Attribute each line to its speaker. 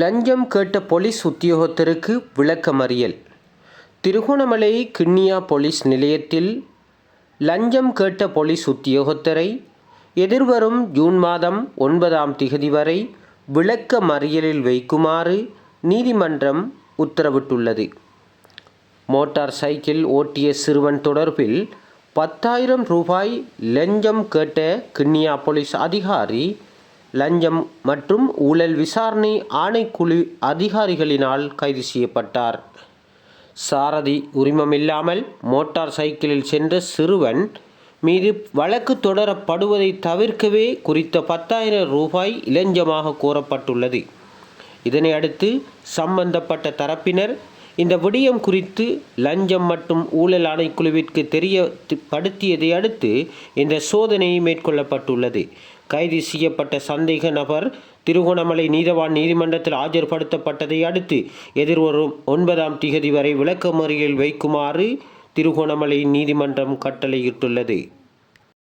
Speaker 1: லஞ்சம் கேட்ட போலீஸ் உத்தியோகத்தருக்கு விளக்கமறியல். திருகோணமலை கிண்ணியா போலீஸ் நிலையத்தில் லஞ்சம் கேட்ட போலீஸ் உத்தியோகத்தரை எதிர்வரும் ஜூன் மாதம் ஒன்பதாம் திகதி வரை விளக்க மறியலில் வைக்குமாறு நீதிமன்றம் உத்தரவிட்டுள்ளது. மோட்டார் சைக்கிள் ஓட்டிய சிறுவன் தொடர்பில் பத்தாயிரம் ரூபாய் லஞ்சம் கேட்ட கிண்ணியா போலீஸ் அதிகாரி லஞ்சம் மற்றும் ஊழல் விசாரணை ஆணைக்குழு அதிகாரிகளினால் கைது செய்யப்பட்டார். சாரதி உரிமமில்லாமல் மோட்டார் சைக்கிளில் சென்ற சிறுவன் மீது வழக்கு தொடரப்படுவதை தவிர்க்கவே குறித்த பத்தாயிரம் ரூபாய் இலஞ்சமாக கோரப்பட்டுள்ளது. இதனை அடுத்து சம்பந்தப்பட்ட தரப்பினர் இந்த விடயம் குறித்து லஞ்சம் மற்றும் ஊழல் ஆணைக்குழுவிற்கு தெரியப்படுத்தியதை அடுத்து இந்த சோதனை மேற்கொள்ளப்பட்டுள்ளது. கைது செய்யப்பட்ட சந்தேக நபர் திருகோணமலை நீதவான் நீதிமன்றத்தில் ஆஜர்படுத்தப்பட்டதை அடுத்து எதிர்வரும் ஒன்பதாம் திகதி வரை விளக்கமறியல் வைக்குமாறு திருகோணமலை நீதிமன்றம் கட்டளையிட்டுள்ளது.